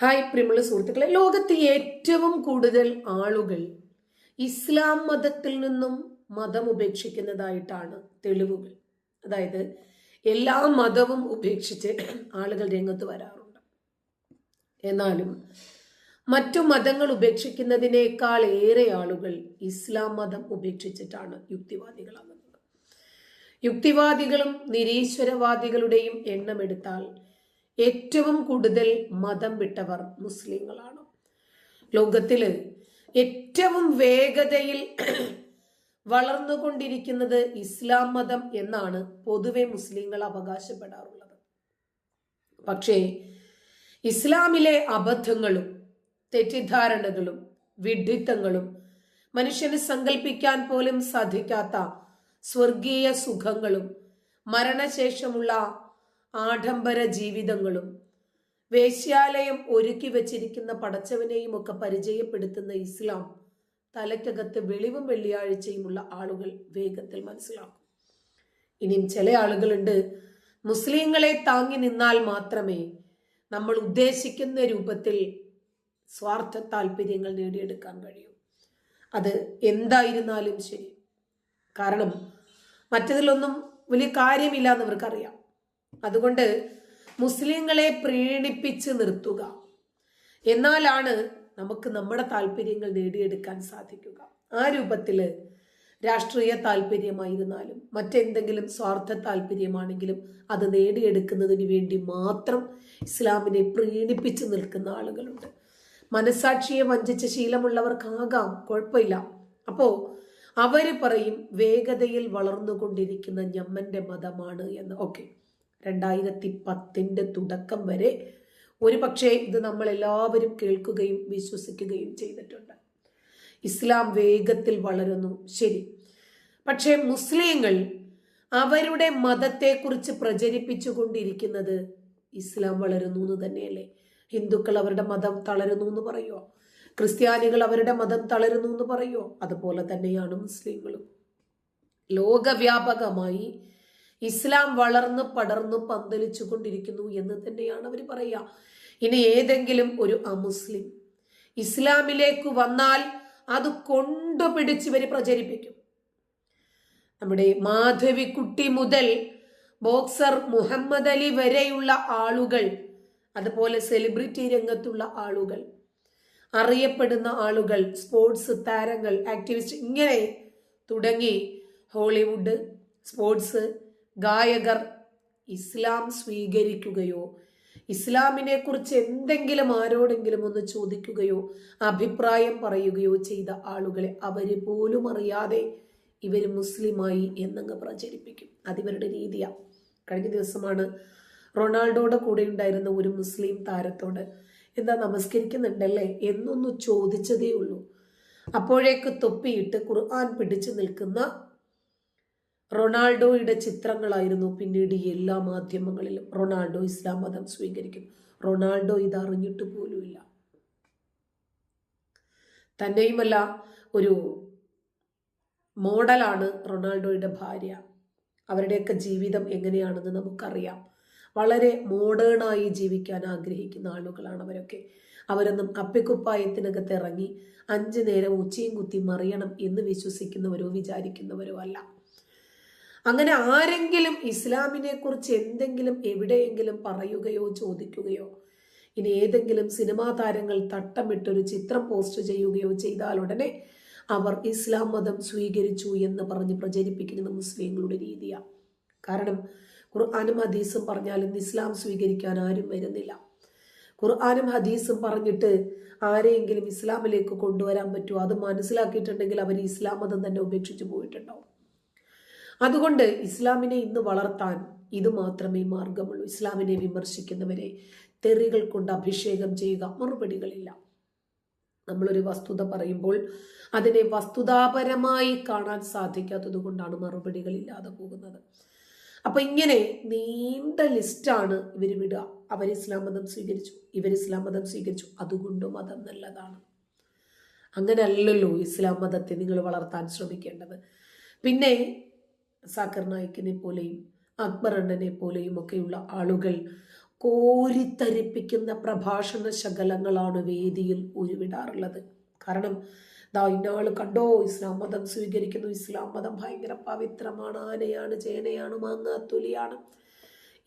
Hi പ്രിമിള സുഹൃത്തുക്കളെ ലോകത്ത് ഏറ്റവും കൂടുതൽ ആളുകൾ ഇസ്ലാം മതത്തിൽ നിന്നും മതം ഉപേക്ഷിക്കുന്നതായിട്ടാണ് തെളിവുകൾ. അതായത് എല്ലാ മതവും ഉപേക്ഷിച്ച് ആളുകൾ രംഗത്ത് വരാറുണ്ട്. എന്നാലും മറ്റു മതങ്ങൾ ഉപേക്ഷിക്കുന്നതിനേക്കാൾ ഏറെ ആളുകൾ ഇസ്ലാം മതം ഉപേക്ഷിച്ചിട്ടാണ് യുക്തിവാദികളാകുന്നത്. യുക്തിവാദികളും നിരീശ്വരവാദികളുടെയും എണ്ണമെടുത്താൽ ഏറ്റവും കൂടുതൽ മതം വിട്ടവർ മുസ്ലിങ്ങളാണ്. ലോകത്തിൽ ഏറ്റവും വേഗതയിൽ വളർന്നുകൊണ്ടിരിക്കുന്നത് ഇസ്ലാം മതം എന്നാണ് പൊതുവെ മുസ്ലിങ്ങൾ അവകാശപ്പെടാറുള്ളത്. പക്ഷേ ഇസ്ലാമിലെ അബദ്ധങ്ങളും തെറ്റിദ്ധാരണകളും വിഡിത്തങ്ങളും മനുഷ്യന് സങ്കല്പിക്കാൻ പോലും സാധിക്കാത്ത സ്വർഗീയ സുഖങ്ങളും മരണശേഷമുള്ള ആഡംബര ജീവിതങ്ങളും. വേശ്യാലയം ഒരുക്കി വച്ചിരിക്കുന്ന പടച്ചവനെയും ഒക്കെ പരിചയപ്പെടുത്തുന്ന ഇസ്ലാം തലയ്ക്കകത്ത് വെളിവും വെള്ളിയാഴ്ചയുമുള്ള ആളുകൾ വേഗത്തിൽ മനസ്സിലാക്കും. ഇനിയും ചില ആളുകളുണ്ട് മുസ്ലിങ്ങളെ താങ്ങി നിന്നാൽ മാത്രമേ നമ്മൾ ഉദ്ദേശിക്കുന്ന രൂപത്തിൽ സ്വാർത്ഥ താല്പര്യങ്ങൾ നേടിയെടുക്കാൻ കഴിയൂ. അത് എന്തായിരുന്നാലും ശരി. കാരണം മറ്റതിലൊന്നും വലിയ കാര്യമില്ല എന്ന് അവർക്കറിയാം. അതുകൊണ്ട് മുസ്ലിങ്ങളെ പ്രീണിപ്പിച്ച് നിർത്തുക. എന്നാലാണ് നമുക്ക് നമ്മുടെ താല്പര്യങ്ങൾ നേടിയെടുക്കാൻ സാധിക്കുക. ആ രൂപത്തിൽ രാഷ്ട്രീയ താല്പര്യമായിരുന്നാലും മറ്റെന്തെങ്കിലും സ്വാർത്ഥ താല്പര്യമാണെങ്കിലും അത് നേടിയെടുക്കുന്നതിന് വേണ്ടി മാത്രം ഇസ്ലാമിനെ പ്രീണിപ്പിച്ച് നിൽക്കുന്ന ആളുകളുണ്ട്. മനസാക്ഷിയെ വഞ്ചിച്ച ശീലമുള്ളവർക്കാകാം കുഴപ്പമില്ല. അപ്പോ അവർ പറയും വേഗതയിൽ വളർന്നുകൊണ്ടിരിക്കുന്ന ഞമ്മന്റെ മതമാണ് എന്ന്. ഓക്കെ. രണ്ടായിരത്തി പത്തിന്റെ തുടക്കം വരെ ഒരു പക്ഷേ ഇത് നമ്മൾ എല്ലാവരും കേൾക്കുകയും വിശ്വസിക്കുകയും ചെയ്തിട്ടുണ്ട്. ഇസ്ലാം വേഗത്തിൽ വളരുന്നു. ശരി. പക്ഷേ മുസ്ലിങ്ങൾ അവരുടെ മതത്തെക്കുറിച്ച് പ്രചരിപ്പിച്ചു കൊണ്ടിരിക്കുന്നത് ഇസ്ലാം വളരുന്നു എന്ന് തന്നെയല്ലേ? ഹിന്ദുക്കൾ അവരുടെ മതം തളരുന്നു എന്ന് പറയുമോ ക്രിസ്ത്യാനികൾ അവരുടെ മതം തളരുന്നു എന്ന് പറയുമോ അതുപോലെ തന്നെയാണ് മുസ്ലിങ്ങളും. ലോകവ്യാപകമായി ഇസ്ലാം വളർന്ന് പടർന്ന് പന്തലിച്ചു കൊണ്ടിരിക്കുന്നു എന്ന് തന്നെയാണ് അവർ പറയുക. ഇനി ഏതെങ്കിലും ഒരു അമുസ്ലിം ഇസ്ലാമിലേക്ക് വന്നാൽ അത് കൊണ്ടുപിടിച്ച് ഇവർ പ്രചരിപ്പിക്കും. നമ്മുടെ മാധവിക്കുട്ടി മുതൽ ബോക്സർ മുഹമ്മദ് അലി വരെയുള്ള ആളുകൾ അതുപോലെ സെലിബ്രിറ്റി രംഗത്തുള്ള ആളുകൾ അറിയപ്പെടുന്ന ആളുകൾ സ്പോർട്സ് താരങ്ങൾ ആക്ടിവിസ്റ്റ് ഇങ്ങനെ തുടങ്ങി ഹോളിവുഡ് സ്പോർട്സ് ഗായകർ ഇസ്ലാം സ്വീകരിക്കുകയോ ഇസ്ലാമിനെ കുറിച്ച് എന്തെങ്കിലും ആരോടെങ്കിലും ഒന്ന് ചോദിക്കുകയോ അഭിപ്രായം പറയുകയോ ചെയ്ത ആളുകളെ അവർ പോലും അറിയാതെ ഇവർ മുസ്ലിമായി എന്നങ്ങ് പ്രചരിപ്പിക്കും. അതിവരുടെ രീതിയാണ് കഴിഞ്ഞ ദിവസമാണ് റൊണാൾഡോയുടെ കൂടെ ഉണ്ടായിരുന്ന ഒരു മുസ്ലിം താരത്തോട് എന്താ നമസ്കരിക്കുന്നുണ്ടല്ലേ? എന്നൊന്ന് ചോദിച്ചതേ ഉള്ളൂ. അപ്പോഴേക്ക് തൊപ്പിയിട്ട് ഖുർആൻ പിടിച്ചു നിൽക്കുന്ന റൊണാൾഡോയുടെ ചിത്രങ്ങളായിരുന്നു പിന്നീട് എല്ലാ മാധ്യമങ്ങളിലും റൊണാൾഡോ ഇസ്ലാം മതം സ്വീകരിക്കും റൊണാൾഡോ ഇത് അറിഞ്ഞിട്ട് പോലുമില്ല. തന്നെയുമല്ല ഒരു മോഡലാണ് റൊണാൾഡോയുടെ ഭാര്യ. അവരുടെയൊക്കെ ജീവിതം എങ്ങനെയാണെന്ന് നമുക്കറിയാം. വളരെ മോഡേണായി ജീവിക്കാൻ ആഗ്രഹിക്കുന്ന ആളുകളാണ് അവരൊക്കെ. അവരൊന്നും അപ്പിക്കുപ്പായത്തിനകത്ത് ഇറങ്ങി അഞ്ചു നേരം ഉച്ചയും കുത്തി മറിയണം എന്ന് വിശ്വസിക്കുന്നവരോ വിചാരിക്കുന്നവരോ അല്ല. അങ്ങനെ ആരെങ്കിലും ഇസ്ലാമിനെ കുറിച്ച് എന്തെങ്കിലും എവിടെയെങ്കിലും പറയുകയോ ചോദിക്കുകയോ ഇനി ഏതെങ്കിലും സിനിമാ താരങ്ങൾ തട്ടമിട്ടൊരു ചിത്രം പോസ്റ്റ് ചെയ്യുകയോ ചെയ്താൽ ഉടനെ അവർ ഇസ്ലാം മതം സ്വീകരിച്ചു എന്ന് പറഞ്ഞ് പ്രചരിപ്പിക്കുന്നത് മുസ്ലിങ്ങളുടെ രീതിയാണ് കാരണം ഖുർആാനും ഹദീസും പറഞ്ഞാൽ ഇസ്ലാം സ്വീകരിക്കാൻ ആരും വരുന്നില്ല. ഖുർആാനും ഹദീസും പറഞ്ഞിട്ട് ആരെയെങ്കിലും ഇസ്ലാമിലേക്ക് കൊണ്ടുവരാൻ പറ്റുമോ? അത് മനസ്സിലാക്കിയിട്ടുണ്ടെങ്കിൽ അവർ ഇസ്ലാം മതം തന്നെ ഉപേക്ഷിച്ചു പോയിട്ടുണ്ടാവും. അതുകൊണ്ട് ഇസ്ലാമിനെ ഇന്ന് വളർത്താൻ ഇത് മാത്രമേ മാർഗമുള്ളൂ ഇസ്ലാമിനെ വിമർശിക്കുന്നവരെ തെറികൾ കൊണ്ട് അഭിഷേകം ചെയ്യുക മറുപടികളില്ല. നമ്മളൊരു വസ്തുത പറയുമ്പോൾ അതിനെ വസ്തുതാപരമായി കാണാൻ സാധിക്കാത്തത് കൊണ്ടാണ് മറുപടികൾ ഇല്ലാതെ പോകുന്നത്. അപ്പൊ ഇങ്ങനെ നീണ്ട ലിസ്റ്റാണ് ഇവർ വിടുക. അവർ ഇസ്ലാം മതം സ്വീകരിച്ചു ഇവർ ഇസ്ലാം മതം സ്വീകരിച്ചു. അതുകൊണ്ട് മതം നല്ലതാണ്. അങ്ങനെയല്ലല്ലോ ഇസ്ലാം മതത്തെ നിങ്ങൾ വളർത്താൻ ശ്രമിക്കേണ്ടത്. പിന്നെ സാക്കർ നായിക്കിനെ പോലെയും അക്ബർ അണ്ണനെ പോലെയും ഒക്കെയുള്ള ആളുകൾ കോരിത്തരിപ്പിക്കുന്ന പ്രഭാഷണ ശകലങ്ങളാണ് വേദിയിൽ ഉരുവിടാറുള്ളത്. കാരണം ദാ ഇന്നാൾ കണ്ടോ? ഇസ്ലാം മതം സ്വീകരിക്കുന്നു. ഇസ്ലാം മതം ഭയങ്കര പവിത്രമാണ്. ആനയാണ് ചേനയാണ് മാങ്ങാത്തൊലിയാണ്.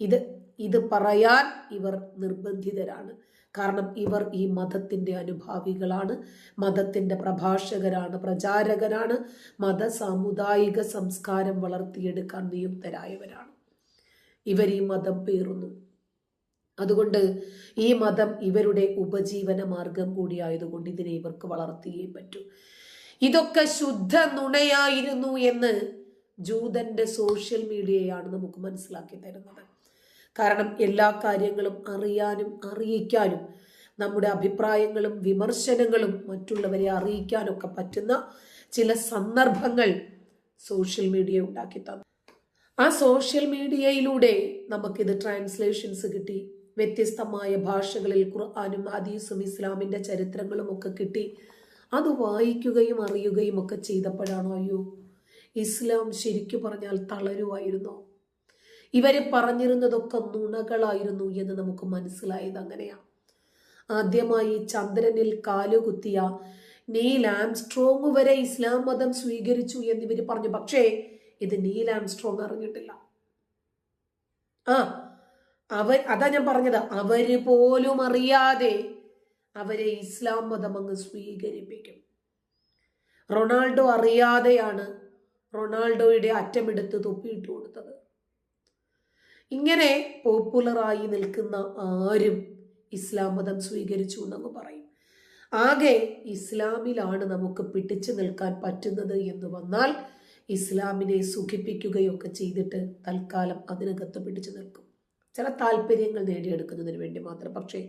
ഇത് ഇത് പറയാൻ ഇവർ നിർബന്ധിതരാണ്. കാരണം ഇവർ ഈ മതത്തിന്റെ അനുഭാവികളാണ്. മതത്തിന്റെ പ്രഭാഷകരാണ് പ്രചാരകരാണ്. മത സാമുദായിക സംസ്കാരം വളർത്തിയെടുക്കാൻ നിയുക്തരായവരാണ്. ഇവർ ഈ മതം പേറുന്നു. അതുകൊണ്ട് ഈ മതം ഇവരുടെ ഉപജീവന മാർഗം കൂടിയായതുകൊണ്ട് ഇതിനെ ഇവർക്ക് വളർത്തിയേ പറ്റൂ. ഇതൊക്കെ ശുദ്ധ നുണയായിരുന്നു എന്ന് ജൂതന്റെ സോഷ്യൽ മീഡിയയാണ് നമുക്ക് മനസ്സിലാക്കി തരുന്നത്. കാരണം എല്ലാ കാര്യങ്ങളും അറിയാനും അറിയിക്കാനും നമ്മുടെ അഭിപ്രായങ്ങളും വിമർശനങ്ങളും മറ്റുള്ളവരെ അറിയിക്കാനൊക്കെ പറ്റുന്ന ചില സന്ദർഭങ്ങൾ സോഷ്യൽ മീഡിയ ഉണ്ടാക്കി തന്നു. ആ സോഷ്യൽ മീഡിയയിലൂടെ നമുക്കിത് ട്രാൻസ്ലേഷൻസ് കിട്ടി. വ്യത്യസ്തമായ ഭാഷകളിൽ ഖുർആാനും ഹദീസും ഇസ്ലാമിന്റെ ചരിത്രങ്ങളും ഒക്കെ കിട്ടി. അത് വായിക്കുകയും അറിയുകയും ഒക്കെ ചെയ്തപ്പോഴാണോ അയ്യോ ഇസ്ലാം ശരിക്കു പറഞ്ഞാൽ തളരുമായിരുന്നോ? ഇവർ പറഞ്ഞിരുന്നതൊക്കെ നുണകളായിരുന്നു എന്ന് നമുക്ക് മനസ്സിലായത് അങ്ങനെയാണ്. ആദ്യമായി ചന്ദ്രനിൽ കാലുകുത്തിയ നീൽ ആംസ്ട്രോങ് വരെ ഇസ്ലാം മതം സ്വീകരിച്ചു എന്ന് ഇവർ പറഞ്ഞു. പക്ഷേ ഇത് നീൽ ആംസ്ട്രോങ് അറിഞ്ഞിട്ടില്ല. ആ അവർ അതാ ഞാൻ പറഞ്ഞത്. അവർ പോലും അറിയാതെ അവരെ ഇസ്ലാം മതം അങ്ങ് സ്വീകരിപ്പിക്കും. റൊണാൾഡോ അറിയാതെയാണ് റൊണാൾഡോയുടെ അറ്റമെടുത്ത് തൊപ്പിയിട്ട് കൊടുത്തത്. ഇങ്ങനെ പോപ്പുലറായി നിൽക്കുന്ന ആരും ഇസ്ലാം മതം സ്വീകരിച്ചു എന്നങ്ങ് പറയും. ആകെ ഇസ്ലാമിലാണ് നമുക്ക് പിടിച്ചു നിൽക്കാൻ പറ്റുന്നത് എന്ന് വന്നാൽ ഇസ്ലാമിനെ സുഖിപ്പിക്കുകയൊക്കെ ചെയ്തിട്ട് തൽക്കാലം അതിനകത്ത് പിടിച്ചു നിൽക്കും. ചില താല്പര്യങ്ങൾ നേടിയെടുക്കുന്നതിന് വേണ്ടി മാത്രം. പക്ഷേ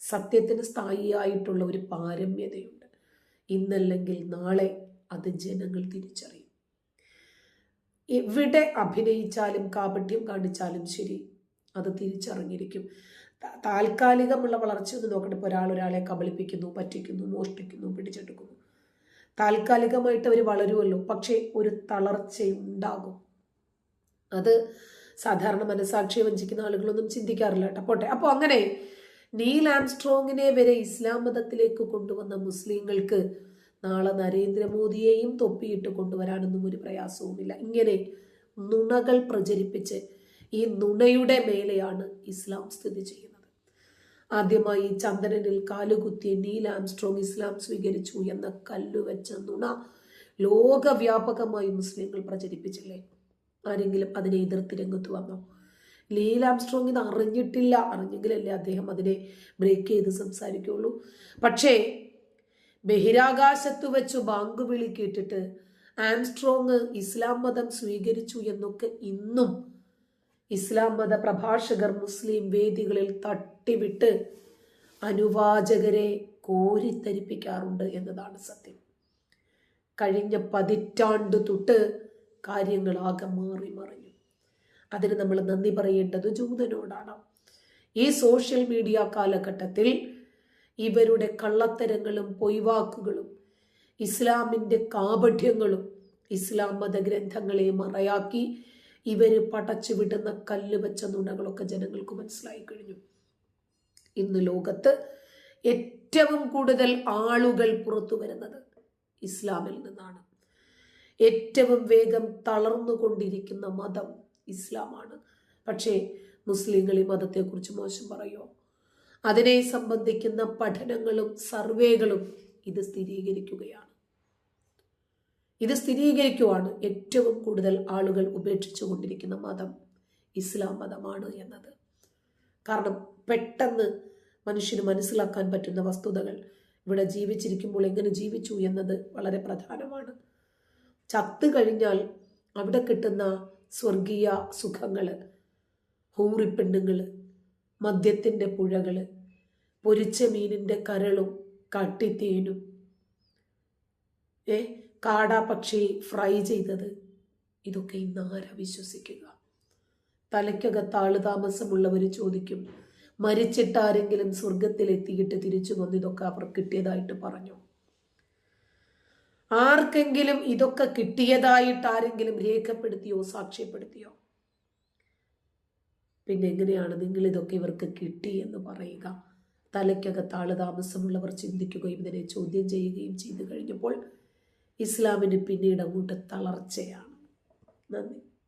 സത്യത്തിന് സ്ഥായിയായിട്ടുള്ള ഒരു പാരമ്യതയുണ്ട്. ഇന്നല്ലെങ്കിൽ നാളെ അത് ജനങ്ങൾ തിരിച്ചറിയും. എവിടെ അഭിനയിച്ചാലും കാപട്യം കാണിച്ചാലും ശരി. അത് തിരിച്ചറിഞ്ഞിരിക്കും. താൽക്കാലികമുള്ള വളർച്ച ഒന്ന് നോക്കട്ടെ. ഇപ്പോൾ ഒരാൾ ഒരാളെ കബളിപ്പിക്കുന്നു പറ്റിക്കുന്നു മോഷ്ടിക്കുന്നു പിടിച്ചെടുക്കുന്നു. താൽക്കാലികമായിട്ട് അവർ വളരുമല്ലോ പക്ഷേ ഒരു തളർച്ചയുണ്ടാകും അത് സാധാരണ മനസാക്ഷിയെ വഞ്ചിക്കുന്ന ആളുകളൊന്നും ചിന്തിക്കാറില്ല കേട്ടോ. പോട്ടെ. അപ്പോൾ അങ്ങനെ നീൽ ആംസ്ട്രോങ്ങിനെ വരെ ഇസ്ലാം മതത്തിലേക്ക് കൊണ്ടുവന്ന മുസ്ലിങ്ങൾക്ക് നാളെ നരേന്ദ്രമോദിയെയും തൊപ്പിയിട്ട് കൊണ്ടുവരാനൊന്നും ഒരു പ്രയാസവുമില്ല. ഇങ്ങനെ നുണകൾ പ്രചരിപ്പിച്ച് ഈ നുണയുടെ മേലെയാണ് ഇസ്ലാം സ്ഥിതി ചെയ്യുന്നത്. ആദ്യമായി ചന്ദ്രനിൽ കാലുകുത്തിയ നീൽ ആംസ്ട്രോങ് ഇസ്ലാം സ്വീകരിച്ചു എന്ന കല്ലുവെച്ച നുണ ലോകവ്യാപകമായി മുസ്ലിങ്ങൾ പ്രചരിപ്പിച്ചില്ലേ? ആരെങ്കിലും അതിനെ എതിർത്ത് രംഗത്ത് വന്നോ? ലീൽ ആംസ്ട്രോങ് ഇത് അറിഞ്ഞിട്ടില്ല. അറിഞ്ഞെങ്കിലല്ലേ അദ്ദേഹം അതിനെ ബ്രേക്ക് ചെയ്ത് സംസാരിക്കുള്ളൂ. പക്ഷേ ബഹിരാകാശത്ത് വെച്ച് ബാങ്ക് വിളി കേട്ടിട്ട് ആംസ്ട്രോങ് ഇസ്ലാം മതം സ്വീകരിച്ചു എന്നൊക്കെ ഇന്നും ഇസ്ലാം മത പ്രഭാഷകർ മുസ്ലിം വേദികളിൽ തട്ടിവിട്ട് അനുവാചകരെ കോരിത്തരിപ്പിക്കാറുണ്ട് എന്നതാണ് സത്യം. കഴിഞ്ഞ പതിറ്റാണ്ട് തൊട്ട് കാര്യങ്ങളാകെ മാറി മറിഞ്ഞു. അതിന് നമ്മൾ നന്ദി പറയേണ്ടത് ജൂതനോടാണ്. ഈ സോഷ്യൽ മീഡിയ കാലഘട്ടത്തിൽ ഇവരുടെ കള്ളത്തരങ്ങളും പൊയ്വാക്കുകളും ഇസ്ലാമിന്റെ കാപഠ്യങ്ങളും ഇസ്ലാം മതഗ്രന്ഥങ്ങളെ മറയാക്കി ഇവർ പടച്ചു വിടുന്ന കല്ല് വെച്ച നുണകളൊക്കെ ജനങ്ങൾക്ക് മനസ്സിലായി കഴിഞ്ഞു. ഇന്ന് ലോകത്ത് ഏറ്റവും കൂടുതൽ ആളുകൾ പുറത്തു വരുന്നത് ഇസ്ലാമിൽ നിന്നാണ്. ഏറ്റവും വേഗം തളർന്നുകൊണ്ടിരിക്കുന്ന മതം ഇസ്ലാമാണ്. പക്ഷേ മുസ്ലിങ്ങൾ ഈ മതത്തെക്കുറിച്ച് മോശം പറയോ? അതിനെ സംബന്ധിക്കുന്ന പഠനങ്ങളും സർവേകളും ഇത് സ്ഥിരീകരിക്കുകയാണ്. ഇത് സ്ഥിരീകരിക്കുവാണ് ഏറ്റവും കൂടുതൽ ആളുകൾ ഉപേക്ഷിച്ചു കൊണ്ടിരിക്കുന്ന മതം ഇസ്ലാം മതമാണ് എന്നത്. കാരണം പെട്ടെന്ന് മനുഷ്യന് മനസ്സിലാക്കാൻ പറ്റുന്ന വസ്തുതകൾ ഇവിടെ ജീവിച്ചിരിക്കുമ്പോൾ എങ്ങനെ ജീവിച്ചു എന്നത് വളരെ പ്രധാനമാണ്. ചത്തു കഴിഞ്ഞാൽ അവിടെ കിട്ടുന്ന സ്വർഗീയ സുഖങ്ങൾ ഹൂറിപ്പെണ്ണുങ്ങൾ മദ്യത്തിന്റെ പുഴകൾ പൊരിച്ച മീനിന്റെ കരളും കട്ടിത്തേനും. ഏ കാടാപക്ഷി ഫ്രൈ ചെയ്തത്. ഇതൊക്കെ ഇന്ന് ആരാ വിശ്വസിക്കുക? തലയ്ക്കകത്ത് ആളുതാമസമുള്ളവർ ചോദിക്കും മരിച്ചിട്ടാരെങ്കിലും സ്വർഗത്തിലെത്തിയിട്ട് തിരിച്ചു വന്ന് ഇതൊക്കെ അവർ കിട്ടിയതായിട്ട് പറഞ്ഞു. ആർക്കെങ്കിലും ഇതൊക്കെ കിട്ടിയതായിട്ട് ആരെങ്കിലും രേഖപ്പെടുത്തിയോ സാക്ഷ്യപ്പെടുത്തിയോ? പിന്നെ എങ്ങനെയാണ് നിങ്ങളിതൊക്കെ ഇവർക്ക് കിട്ടി എന്ന് പറയുക. തലയ്ക്കകത്ത് ആൾ താമസമുള്ളവർ ചിന്തിക്കുകയും ഇതിനെ ചോദ്യം ചെയ്യുകയും ചെയ്തു കഴിഞ്ഞപ്പോൾ ഇസ്ലാമിന് പിന്നീട് അങ്ങോട്ട് തളർച്ചയാണ്. നന്ദി.